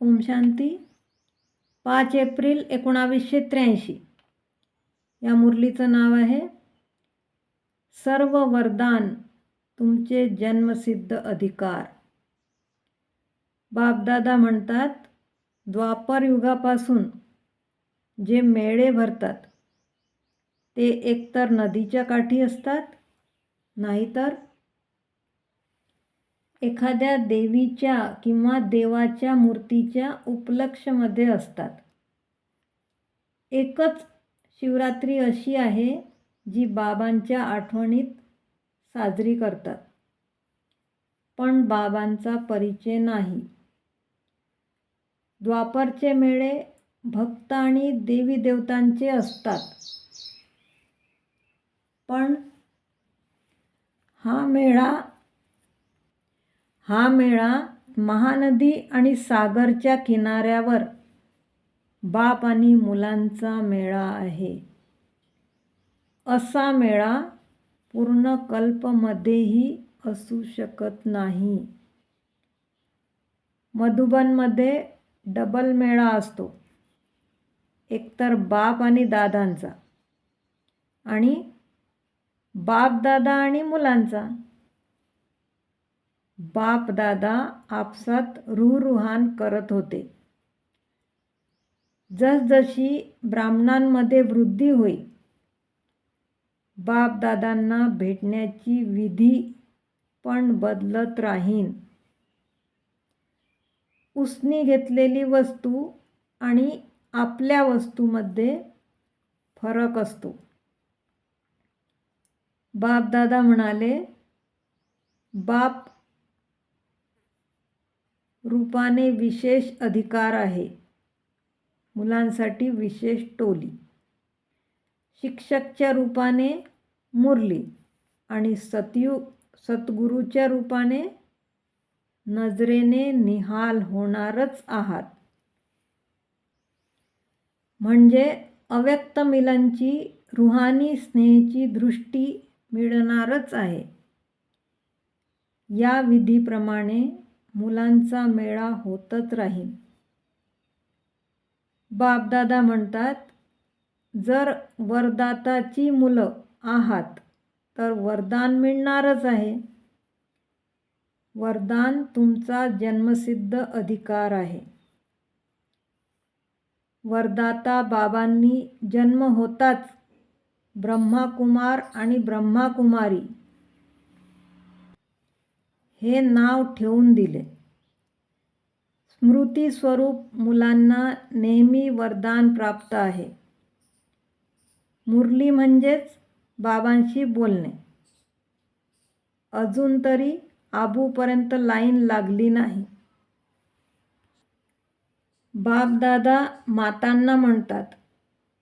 ओम शांती. पाच एप्रिल एकोणावीसशे त्र्याऐंशी. या मुरलीचं नाव आहे सर्व वरदान तुमचे जन्मसिद्ध अधिकार. बापदादा म्हणतात द्वापर युगापासून जे मेळे भरतात ते एकतर नदीच्या काठी असतात नाहीतर एखाद्या देवीच्या किंवा देवाच्या मूर्तीच्या उपलक्षमध्ये असतात. एकच शिवरात्री अशी आहे जी बाबांच्या आठवणीत साजरी करतात. पण बाबांचा परिचय नाही. द्वापरचे मेळे भक्त आणि देवी देवतांचे असतात. पण हा मेळा हा मेळा महानदी आणि सागरच्या किनाऱ्यावर बाप आणि मुलांचा मेळा आहे. असा मेळा पूर्ण कल्पमध्येही असू शकत नाही. मधुबनमध्ये डबल मेळा असतो. एकतर बाप आणि दादांचा आणि बाप दादा आणि मुलांचा. बाप दादा आपसात रुहरुहान करत होते. जसजशी ब्राह्मणांमध्ये वृद्धी होईल बापदादांना भेटण्याची विधी पण बदलत राहीन. उसनी घेतलेली वस्तू आणि आपल्या वस्तूमध्ये फरक असतो. बापदादा म्हणाले बाप रूपाने विशेष अधिकार आहे. मुलांसाठी विशेष टोली. शिक्षकच्या रूपाने मुरली आणि सतयु सद्गुरूच्या रूपाने नजरेने निहाल होणारच आहात. म्हणजे अव्यक्त मिलांची रुहानी स्नेहची दृष्टी मिळणारच आहे. या विधीप्रमाणे मुलांचा मेळा होतच राहील. बापदादा म्हणतात जर वरदाताची मुलं आहात तर वरदान मिळणारच आहे. वरदान तुमचा जन्मसिद्ध अधिकार आहे. वरदाता बाबांनी जन्म होताच. ब्रह्माकुमार आणि ब्रह्माकुमारी हे नाव ठेवून दिले. स्मृती स्वरूप मुलांना नेहमी वरदान प्राप्त आहे. मुरली म्हणजेच बाबांशी बोलणे. अजून तरी आबूपर्यंत लाईन लागली नाही. बापदादा मातांना म्हणतात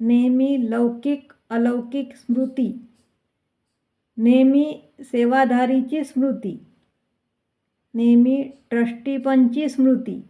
नेहमी लौकिक अलौकिक स्मृती. नेहमी सेवाधारीची स्मृती. नेहमी ट्रस्टीपणची स्मृती.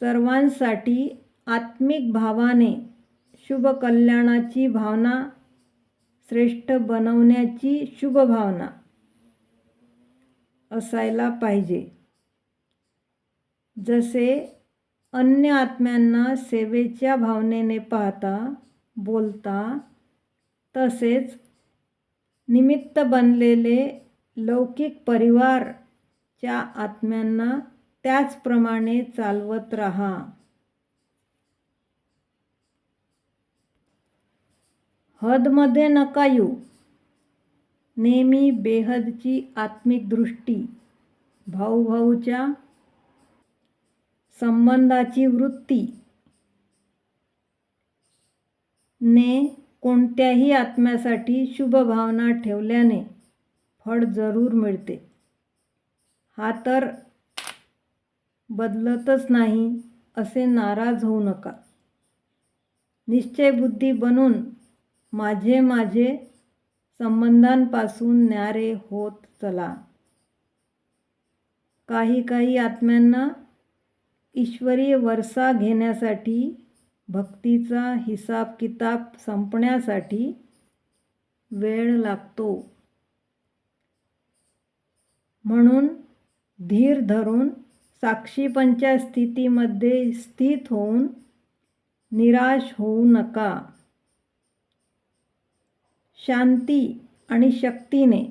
सर्वांसाठी आत्मिक भावाने शुभ कल्याणाची भावना श्रेष्ठ बनवण्याची शुभ भावना असायला पाहिजे. जसे अन्य आत्म्यांना सेवेच्या भावनेने पाहता बोलता तसेच निमित्त बनलेले लौकिक परिवार च्या आत्म्यांना त्याचप्रमाणे चालवत राहा. हदमध्ये नका येऊ. नेहमी बेहदची आत्मिक दृष्टी भाऊभाऊच्या संबंधाची वृत्ती. ने कोणत्याही आत्म्यासाठी शुभभावना ठेवल्याने फळ जरूर मिळते. हा तर बदलतच नाही असे नाराज होऊ नका. निश्चयबुद्धी बनून माझे माझे संबंधांपासून न्यारे होत चला. काही काही आत्म्यांना ईश्वरीय वरसा घेण्यासाठी भक्तीचा हिसाब किताब संपण्यासाठी वेळ लागतो. म्हणून धीर धरून साक्षीपणच्या स्थितीमध्ये स्थित होऊन निराश होऊ नका. शांती आणि शक्तीने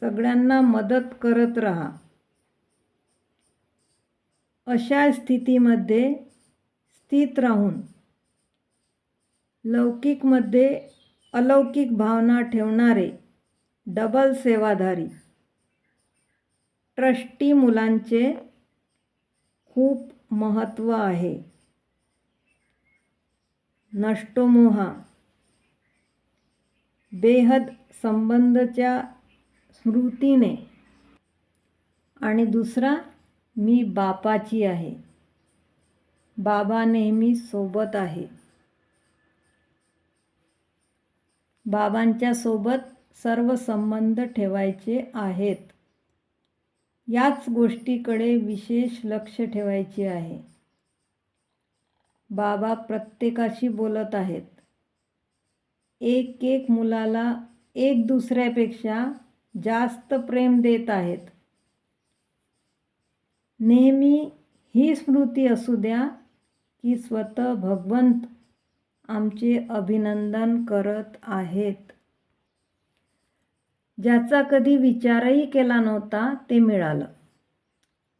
सगळ्यांना मदत करत राहा. अशा स्थितीमध्ये स्थित राहून लौकिकमध्ये अलौकिक भावना ठेवणारे डबल सेवाधारी ट्रस्टी मुलांचे खूप महत्त्व आहे. नष्टोमोहा. बेहद संबंधच्या स्मृतीने. आणि दुसरा मी बापाची आहे. बाबा नेहमी सोबत आहे. बाबांच्या सोबत सर्व संबंध ठेवायचे आहेत. याच गोष्टीकडे विशेष लक्ष ठेवायचे आहे. बाबा प्रत्येकाशी बोलत आहेत. एक एक मुलाला एक दुसऱ्यापेक्षा जास्त प्रेम देत आहेत. नेहमी ही स्मृती असू द्या की स्वतः भगवंत आमचे अभिनंदन करत आहेत. ज्याचा कधी विचारही केला नव्हता ते मिळालं.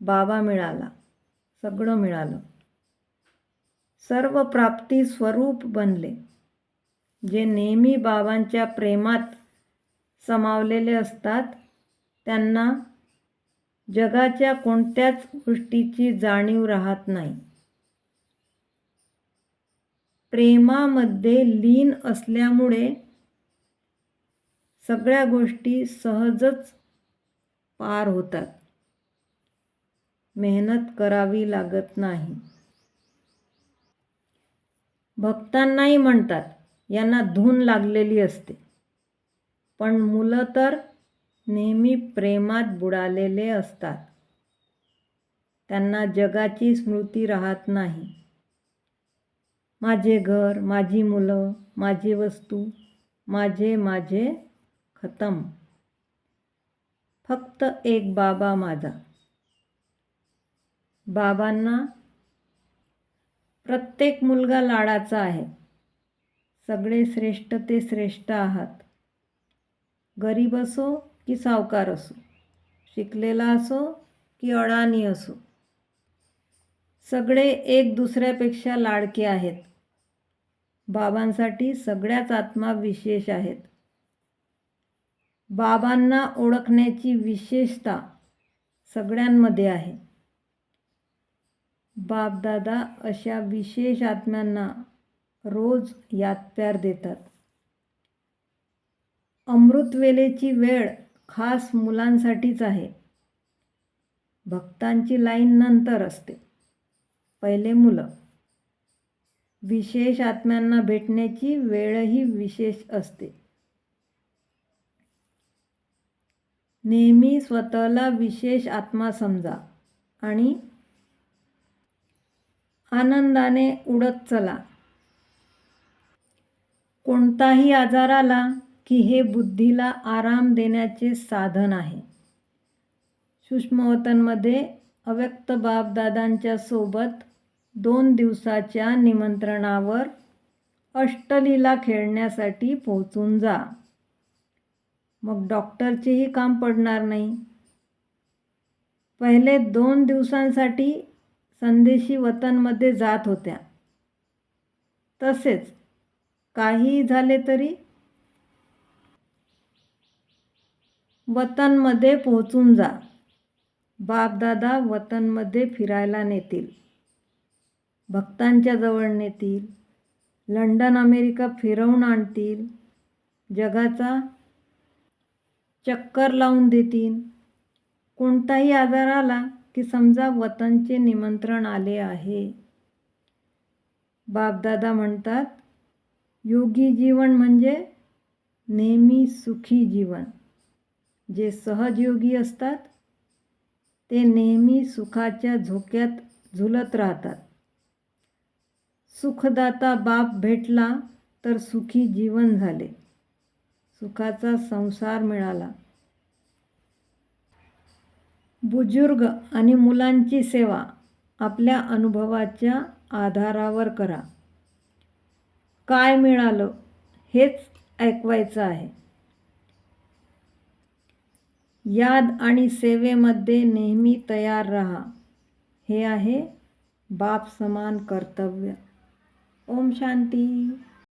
बाबा मिळाला. सगळं मिळालं. सर्व प्राप्ती स्वरूप बनले. जे नेहमी बाबांच्या प्रेमात समावलेले असतात त्यांना जगाच्या कोणत्याच गोष्टीची जाणीव राहत नाही. प्रेमामध्ये लीन असल्यामुळे सगळ्या गोष्टी सहजच पार होतात. मेहनत करावी लागत नाही. भक्तांनाही म्हणतात यांना धून लागलेली असते. पण मुलं तर नेहमी प्रेमात बुडालेले असतात. त्यांना जगाची स्मृती राहत नाही. माझे घर माझी मुलं माझी वस्तू माझे माझे खतम. फक्त एक बाबा माझा. बाबांना प्रत्येक मुलगा लाडाचा आहे. सगळे श्रेष्ठ ते श्रेष्ठ आहात. गरीब असो की सावकार असो शिकलेला असो की अडाणी असो. सगळे एक दुसऱ्यापेक्षा लाडके आहेत. बाबांसाठी सगळ्याच आत्मा विशेष आहेत. बाबांना ओळखण्याची विशेषता सगळ्यांमध्ये आहे. बापदादा अशा विशेष आत्म्यांना रोज यातप्यार देतात. अमृतवेलेची वेळ खास मुलांसाठीच आहे. भक्तांची लाईन नंतर असते. पहिले मुलं. विशेष आत्म्यांना भेटण्याची वेळही विशेष असते. नेहमी स्वतःला विशेष आत्मा समजा आणि आनंदाने उडत चला. कोणताही आजार आला की हे बुद्धीला आराम देण्याचे साधन आहे. सूक्ष्मवतनमध्ये अव्यक्त बापदादांच्या सोबत दोन दिवसाच्या निमंत्रणावर अष्टलीला खेळण्यासाठी पोहोचून जा. मग डॉक्टरचेही काम पडणार नाही. पहिले दोन दिवसांसाठी संदेशी वतनमध्ये जात होत्या. तसेच काही झाले तरी वतनमध्ये पोहोचून जा. बापदादा वतनमध्ये फिरायला नेतील. भक्तांच्या जवळ नेतील. लंडन अमेरिका फिरवून आणतील. जगाचा चक्कर लावून देतील. कोणताही आजार आला की समजा वतनचे निमंत्रण आले आहे. बापदादा म्हणतात योगी जीवन म्हणजे नेहमी सुखी जीवन. जे सहजयोगी असतात ते नेहमी सुखाच्या झोक्यात झुलत राहतात. सुखदाता बाप भेटला तर सुखी जीवन झाले. सुखाचा संसार मिळाला. बुजुर्ग आणि मुलांची सेवा आपल्या अनुभवाच्या आधारावर करा. काय मिळालं हेच ऐकवायचं आहे. याद आणि सेवेमध्ये नेहमी तयार राहा. हे आहे बाप समान कर्तव्य. ओम शांती.